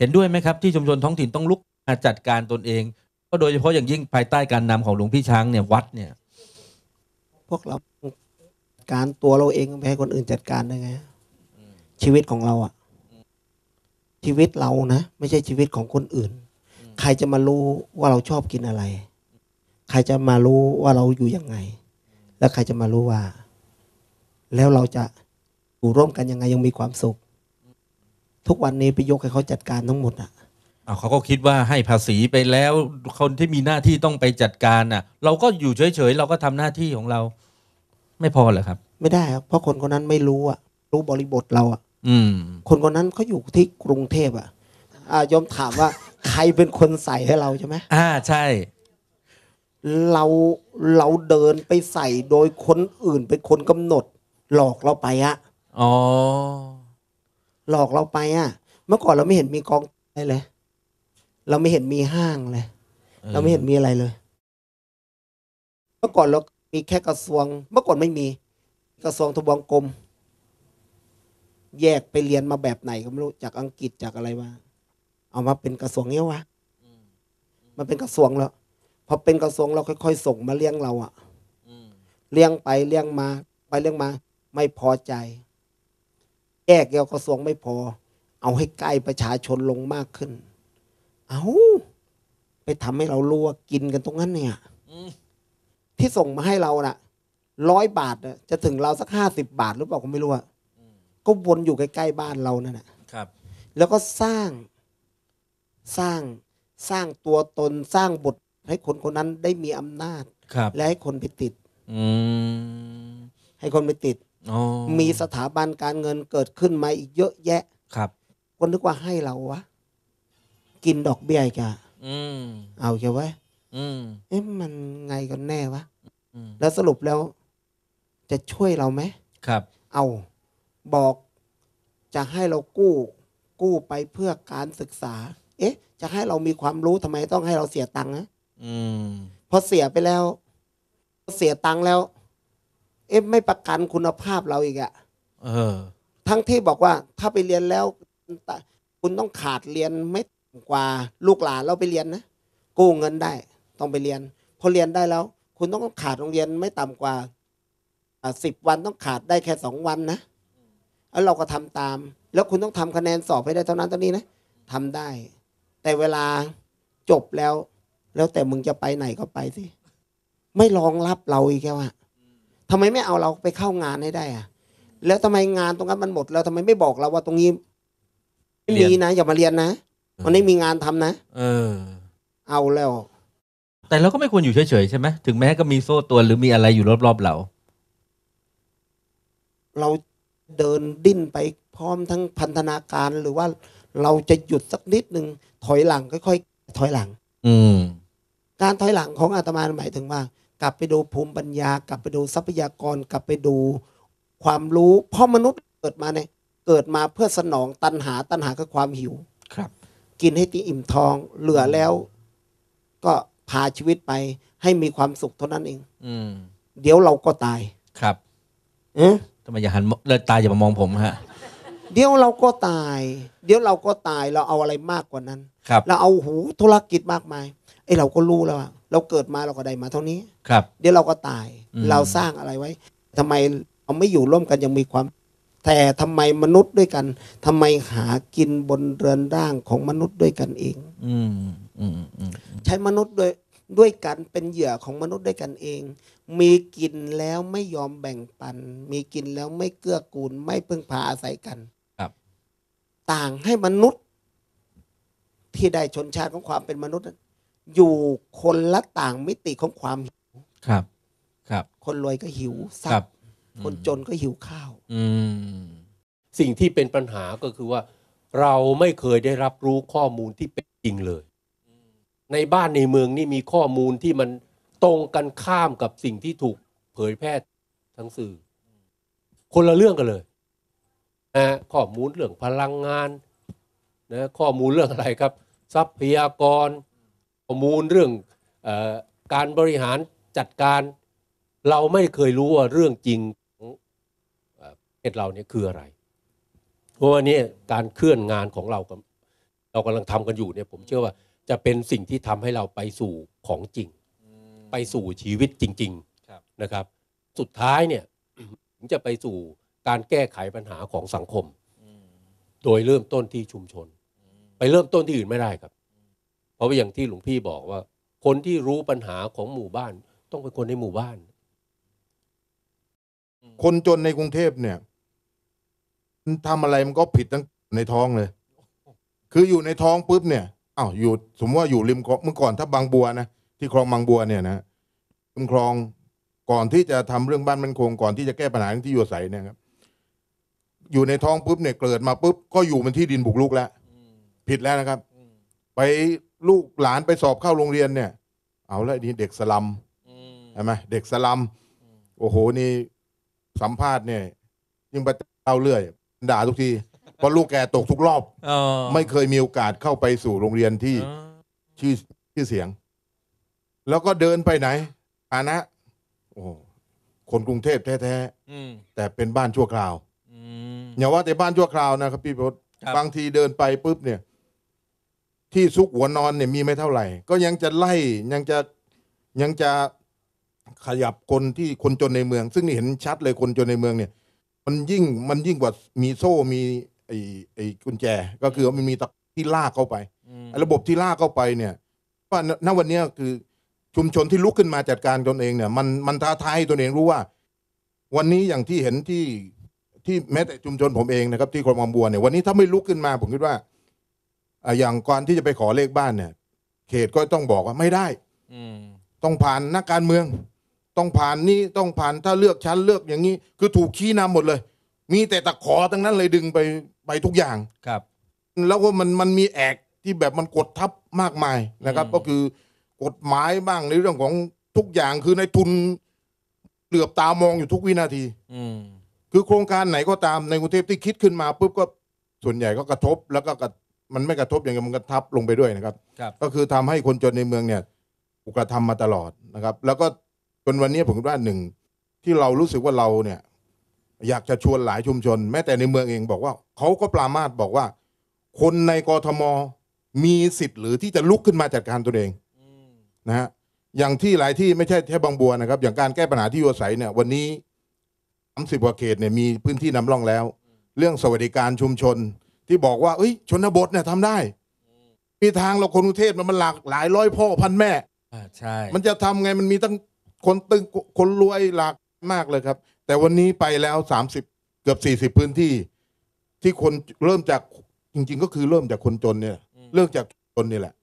เห็นด้วยไหมครับที่ชุมชนท้องถิ่นต้องลุกมาจัดการตนเอง ก็โดยเฉพาะอย่างยิ่งภายใต้การนำของหลวงพี่ช้างเนี่ยวัดเนี่ยพวกเราการตัวเราเองไปให้คนอื่นจัดการได้ไงชีวิตของเราอะชีวิตเรานะไม่ใช่ชีวิตของคนอื่น ใครจะมารู้ว่าเราชอบกินอะไร ใครจะมารู้ว่าเราอยู่ยังไง แล้วใครจะมารู้ว่า แล้วเราจะอยู่ร่วมกันยังไงยังมีความสุข ทุกวันนี้ไปยกให้เขาจัดการทั้งหมดอะอ้าวเขาก็คิดว่าให้ภาษีไปแล้วคนที่มีหน้าที่ต้องไปจัดการน่ะ เราก็อยู่เฉยๆเราก็ทำหน้าที่ของเรา ไม่พอเหรอครับ ไม่ได้ครับเพราะคนคนนั้นไม่รู้อะรู้บริบทเราอะอืม คนคนนั้นเขาอยู่ที่กรุงเทพอะอ่ายอมถามว่า ใครเป็นคนใส่ให้เราใช่ไหมอ่าใช่ เราเราเดินไปใส่โดยคนอื่นเป็นคนกำหนด หลอกเราไปอะอ๋อ หลอกเราไปอะเมื่อก่อนเราไม่เห็นมีกองอะไรเลย เราไม่เห็นมีห้างเลย เราไม่เห็นมีอะไรเลย เมื่อก่อนเรา มีแค่กระทรวง เมื่อก่อนไม่มี กระทรวงทบวงกรมแยกไปเรียนมาแบบไหนก็ไม่รู้จากอังกฤษจากอะไรมาเอามาเป็นกระทรวงเนี้ยวะมันเป็นกระทรวงแล้วพอเป็นกระทรวงเราค่อยๆส่งมาเลี้ยงเราอะเลี้ยงไปเลี้ยงมา ไปเลี้ยงมา ไม่พอใจ แยกเดียวกระทรวงไม่พอ เอาให้ใกล้ประชาชนลงมากขึ้น เอาไปทำให้เรารู้ว่ากินกันตรงนั้นเนี่ยอืมที่ส่งมาให้เราน่ะร้อยบาทน่ะจะถึงเราสักห้าสิบบาทหรือเปล่าก็ไม่รู้อะก็วนอยู่ใกล้ๆบ้านเรานั่นแหละครับ แล้วก็สร้างสร้างสร้างตัวตนสร้างบทให้คนคนนั้นได้มีอำนาจครับและให้คนไปติดอืมให้คนไปติดอ๋อ มีสถาบันการเงินเกิดขึ้นมาอีกเยอะแยะ ครับ คนนึกว่าให้เราวะ กินดอกเบี้ยอีกอะอืมเอาเกี่ยวไว้อืมเอ๊ะมันไงกันแน่วะอืมแล้วสรุปแล้ว จะช่วยเราไหมครับ เอาบอกจะให้เรากู้ กู้ไปเพื่อการศึกษา เอ๊ะ จะให้เรามีความรู้ทำไมต้องให้เราเสียตังค์นะอืมพอเสียไปแล้วพอเสียตังค์แล้ว เอ๊ะไม่ประกันคุณภาพเราอีกอะเออ ทั้งที่บอกว่าถ้าไปเรียนแล้ว คุณต้องขาดเรียนไม่ต่ำกว่าลูกหลานเราไปเรียนนะกู้เงินได้ ต้องไปเรียน พอเรียนได้แล้ว คุณต้องขาดโรงเรียนไม่ต่ำกว่าสิบวันต้องขาดได้แค่สองวันนะแล้วเราก็ทำตาม แล้วคุณต้องทำคะแนนสอบให้ได้เท่านั้นเท่านี้นะทำได้ แต่เวลาจบแล้ว แล้วแต่มึงจะไปไหนก็ไปสิไม่รองรับเราอีกแค่ว่า ทำไมไม่เอาเราไปเข้างานให้ได้อะแล้วทำไมงานตรงนั้นมันหมดแล้วทำไมไม่บอกเราว่าตรงนี้ไม่เรีมียนนะอย่ามาเรียนนะมันไม่มีงานทำนะเออ เอาแล้ว แต่เราก็ไม่ควรอยู่เฉยๆใช่ไหมถึงแม้ก็มีโซ่ตรวนหรือมีอะไรอยู่รอบๆเรา เราเดินดิ้นไปพร้อมทั้งพันธนาการหรือว่าเราจะหยุดสักนิดหนึ่งถอยหลังค่อยๆถอยหลัง อืม การถอยหลังของอาตมาหมายถึงว่า กลับไปดูภูมิปัญญา กลับไปดูทรัพยากร กลับไปดูความรู้เพราะมนุษย์เกิดมาเนี่ยเกิดมาเพื่อสนองตัณหาตัณหาคือความหิวครับ กินให้ตีอิ่มท้องเหลือแล้ว ก็พาชีวิตไปให้มีความสุขเท่านั้นเอง อืม เดี๋ยวเราก็ตายครับเอ๊ะทำไมอย่าหันมเลยตาอย่ามามองผมฮะ เดี๋ยวเราก็ตาย เดี๋ยวเราก็ตายเราเอาอะไรมากกว่านั้น ครับ เราเอาหูธุรกิจมากมายไอ้เราก็รู้แล้วอะ เราเกิดมาเราก็ได้มาเท่านี้ครับ เดี๋ยวเราก็ตายอืมเราสร้างอะไรไว้ทำไมเราไม่อยู่ร่วมกันยังมีความ แต่ทำไมมนุษย์ด้วยกันทำไมหากินบนเรือนร่างของมนุษย์ด้วยกันเองอืมอืมอืมใช้มนุษย์ด้วยด้วยกันเป็นเหยื่อของมนุษย์ด้วยกันเอง มีกินแล้วไม่ยอมแบ่งปัน มีกินแล้วไม่เกื้อกูล ไม่พึ่งพาอาศัยกันครับ ต่างให้มนุษย์ ที่ได้ชนชาติของความเป็นมนุษย์นั้น อยู่คนละต่างมิติของความหิวครับ ครับ คนรวยก็หิวทครัรับพย์คนจนก็หิวข้าว อืมสิ่งที่เป็นปัญหาก็คือว่า เราไม่เคยได้รับรู้ข้อมูลที่เป็นจริงเลย ในบ้านในเมืองนี่มีข้อมูลที่มันตรงกันข้ามกับสิ่งที่ถูกเผยแพร่ทั้งสื่อ คนละเรื่องกันเลยนะข้อมูลเรื่องพลังงานนะข้อมูลเรื่องอะไรครับ ทรัพยากรข้ อมูลเรื่องเออการบริหารจัดการ เราไม่เคยรู้ว่าเรื่องจริงของเอ่อประเทศเราเนี่ยคืออะไร เพราะว่าเนี่ยการเคลื่อนงานของเรากับเรากำลังทำกันอยู่เนี่ยผมเชื่อว่าจะเป็นสิ่งที่ทำให้เราไปสู่ของจริง ไปสู่ชีวิตจริงครับๆนะครับ สุดท้ายเนี่ยถึงจะไปสู่การแก้ไขปัญหาของสังคม โดยเริ่มต้นที่ชุมชน ไปเริ่มต้นที่อื่นไม่ได้ครับเพ ราะว่าอย่างที่หลวงพี่บอกว่า คนที่รู้ปัญหาของหมู่บ้าน ต้องเป็นคนในหมู่บ้าน คนจนในกรุงเทพเนี่ยมันทำอะไรมันก็ผิดตั้งในท้องเลย คืออยู่ในท้องปุ๊บเนี่ยอ้าวอยู่สมมติว่าอยู่ริมคลองเมื่อก่อนถ้าบางบัวนะที่คลองบางบัวเนี่ยนะริมคลองก่อนที่จะทำเรื่องบ้านมันคงก่อนที่จะแก้ปัญหาเรื่องที่อยู่อาศัยเนี่ยครับอยู่ในท้องปุ๊บเนี่ยเกิดมาปุ๊บก็อยู่เป็นที่ดินบุกรุกแล้วผิดแล้วนะครับ ไป ลูกหลานไปสอบเข้าโรงเรียนเนี่ย เอาแล้วนี่เด็กสลัมใช่ไหมเด็กสลัมโอ้โหนี่สัมภาษณ์เนี่ยยิ่งไปเล่าเรื่อย ด่าทุกทีเพราะลูกแกตกทุกรอบอ๋อไม่เคยมีโอกาสเข้าไปสู่โรงเรียนที่อ๋อชื่อชื่อเสียง แล้วก็เดินไปไหนฐานะ โอ้โหคนกรุงเทพแท้อืมๆแต่เป็นบ้านชั่วคราวอืมอย่าว่าแต่บ้านชั่วคราวนะครับพี่พศครับบางทีเดินไปปุ๊บเนี่ย ที่ซุกหัวนอนเนี่ยมีไม่เท่าไหร่ ก็ยังจะไล่ยังจะยังจะขยับคนที่คนจนในเมือง ซึ่งนี่เห็นชัดเลยคนจนในเมืองเนี่ย มันยิ่งมันยิ่งกว่ามีโซ่มีไอ้ไอ้กุญแจ ก็คือว่ามันมีตะที่ลากเข้าไปอืมไอ้ระบบที่ลากเข้าไปเนี่ยว่าณณวันเนี้ยคือชุมชนที่ลุกขึ้นมาจัดการตนเองเนี่ยมันมันท้าทายให้ตนเองรู้ว่า วันนี้อย่างที่เห็นที่ที่แม้แต่ชุมชนผมเองนะครับ ที่คลองบางบัวเนี่ยวันนี้ถ้าไม่ลุกขึ้นมาผมคิดว่า อ่าอย่างก่อนที่จะไปขอเลขบ้านเนี่ย เขตก็ต้องบอกว่าไม่ได้ อืมต้องผ่านนักการเมือง ต้องผ่านนี่ต้องผ่านถ้าเลือกชั้นเลือกอย่างนี้ คือถูกชี้นำหมดเลย มีแต่ตะขอทั้งนั้นเลยดึงไปไปทุกอย่าง ครับ แล้วก็มันมันมีแอกที่แบบมันกดทับมากมายนะครับ อืม ก็คือกฎหมายบ้างในเรื่องของทุกอย่างคือในทุนเหลือบตามองอยู่ทุกวินาที อืม คือโครงการไหนก็ตามในกรุงเทพที่คิดขึ้นมาปุ๊บก็ส่วนใหญ่ก็กระทบแล้วก็กระ มันไม่กระทบอย่างเดียวมันกระทับลงไปด้วยนะครับ ครับก็คือทำให้คนจนในเมืองเนี่ยถูกกระทำมาตลอดนะครับ แล้วก็จนวันนี้ผมคิดว่าหนึ่งที่เรารู้สึกว่าเราเนี่ย อยากจะชวนหลายชุมชน แม้แต่ในเมืองเองบอกว่าเขาก็ปรามาสบอกว่า คนในกรทมมีสิทธิ์หรือที่จะลุกขึ้นมาจัดการตัวเองอืมนะฮะอย่างที่หลายที่ไม่ใช่แค่บางบัวนะครับ อย่างการแก้ปัญหาที่อยู่อาศัยเนี่ย วันนี้สามสิบกว่าเขตเนี่ยมีพื้นที่นำร่องแล้ว เรื่องสวัสดิการชุมชน ที่บอกว่าเอ้ยชนบทเนี่ยทำได้ มีทางเราคนกรุงเทพมันหลากหลายร้อยพ่อพันแม่ อ่าใช่ มันจะทำไงมันมีตั้งคนตึงคนรวยหลากมากเลยครับ แต่วันนี้ไปแล้วสามสิบเกือบสี่สิบ40พื้นที่ ที่คนเริ่มจากจริง ๆ ก็คือเริ่มจากคนจนเนี่ย เริ่มจากคนนี่แหละ